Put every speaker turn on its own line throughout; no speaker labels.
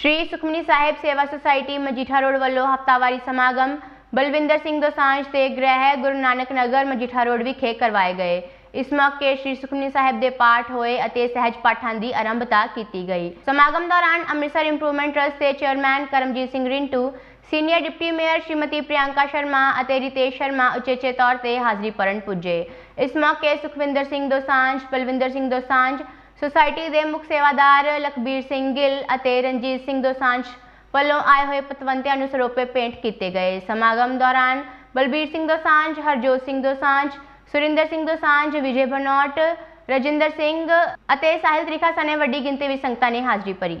ਸ਼੍ਰੀ ਸੁਖਮਨੀ ਸਾਹਿਬ ਸੇਵਾ society Majitha road ਵੱਲੋਂ ਹਫਤਾਵਾਰੀ ਸਮਾਗਮ ਬਲਵਿੰਦਰ ਸਿੰਘ ਦੋਸਾਂਝ ਤੇ ਗ੍ਰਹਿ ਗੁਰੂ ਨਾਨਕ ਨਗਰ ਮਜੀਠਾ ਰੋਡ ਵਿਖੇ ਕਰਵਾਏ ਗਏ ਇਸ ਮੌਕੇ ਸ਼੍ਰੀ ਸੁਖਮਨੀ ਸਾਹਿਬ ਦੇ ਪਾਠ ਹੋਏ ਅਤੇ ਸਹਿਜ ਪਾਠਾਂ ਦੀ ਆਰੰਭਤਾ ਕੀਤੀ ਗਈ ਸਮਾਗਮ ਦੌਰਾਨ ਅੰਮ੍ਰਿਤਸਰ ਇੰਪਰੂਵਮੈਂਟ ਟਰਸਟ ਦੇ chairman Karamjit Singh Rintu senior deputy mayor Shrimati Priyanka Sharma ਅਤੇ ਰਿਤੇਸ਼ ਸ਼ਰਮਾ ਉਚੇਚੇ ਤੌਰ ਤੇ ਹਾਜ਼ਰੀ ਭਰਨ ਪੁੱਜੇ ਇਸ ਮੌਕੇ ਸੁਖਵਿੰਦਰ ਸਿੰਘ ਦੋਸਾਂਝ ਬਲਵਿੰਦਰ ਸਿੰਘ ਦੋਸਾਂਝ ਸੁਸਾਇਟੀ ਦੇ ਮੁੱਖ ਸੇਵਾਦਾਰ ਲਖਬੀਰ ਸਿੰਘ ਗਿੱਲ ਅਤੇ ਰਣਜੀਤ ਸਿੰਘ ਦੋਸਾਂਝ ਵੱਲੋਂ ਆਏ ਹੋਏ ਪਤਵੰਤਿਆਂ ਨੂੰ ਸਰੋਪੇ ਭੇਂਟ ਕੀਤੇ ਗਏ। ਸਮਾਗਮ ਦੌਰਾਨ ਬਲਬੀਰ ਸਿੰਘ ਦੋਸਾਂਝ, ਹਰਜੋਤ ਸਿੰਘ ਦੋਸਾਂਝ, ਸੁਰਿੰਦਰ ਸਿੰਘ ਦੋਸਾਂਝ, ਵਿਜੇ ਬਨੋਟ ਰਜਿੰਦਰ ਸਿੰਘ ਅਤੇ ਸਾਹਿਲ ਤ੍ਰਿਖਾ ਸਣੇ ਵੱਡੀ ਗਿਣਤੀ ਵਿੱਚ ਸੰਗਤਾਂ ਨੇ ਹਾਜ਼ਰੀ ਭਰੀ।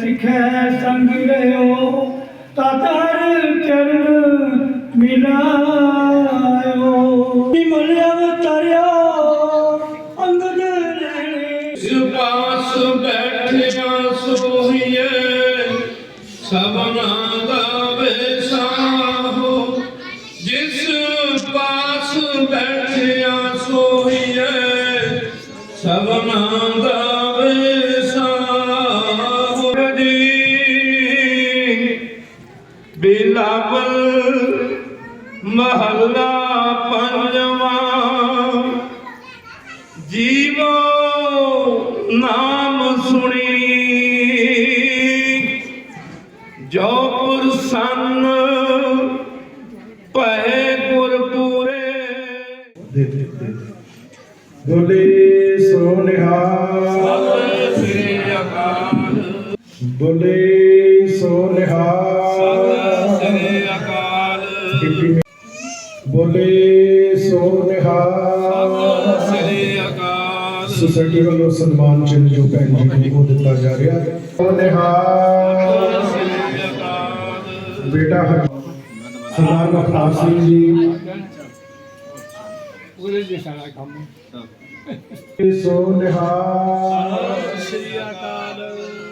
ਸਿਖੈ
ਸੰਗ ਰਿਓ ਤਾਤਰ ਚਰਨ ਮਿਲਾਇਓ
ਸਭਨਾ ਦਾ ਵੇਸਾਹੋ ਜਿਸ ਪਾਸ ਬੈਠਿਆ ਸੋਹੀਏ ਸਭਨਾ ਦਾ ਵੇਸਾਹੋ ਜੀ ਬਿਲਾਵਲ ਮਹੱਲਾ ਪੰਜਵਾਂ। ਭੈ
ਦੇ ਦੇ ਦੇ। ਬੋਲੇ ਸੋ ਨਿਹਾਲ।
ਸ੍ਰੀ ਅਕਾਲ।
ਬੋਲੇ ਸੋ ਨਿਹਾਲ।
ਸ੍ਰੀ ਅਕਾਲ।
ਬੋਲੇ ਸੋ ਨਿਹਾਲ।
ਸ੍ਰੀ ਅਕਾਲ।
ਸੁਸਾਇਟੀ ਵੱਲੋਂ ਸਨਮਾਨ ਚਿੰਨ੍ਹ ਜੋ ਭੈਣ ਜੀ ਨੂੰ ਉਹ ਦਿੱਤਾ ਜਾ ਰਿਹਾ। ਹੈ ਸੋ ਨਿਹਾਲ। ਬੇਟਾ ਹਰ- ਸਰਦਾਰ ਮਖਤਾਰ ਸਿੰਘ ਜੀ। ਸੋ ਨਿਹਾਲ।
ਸ੍ਰੀ ਅਕਾਲ।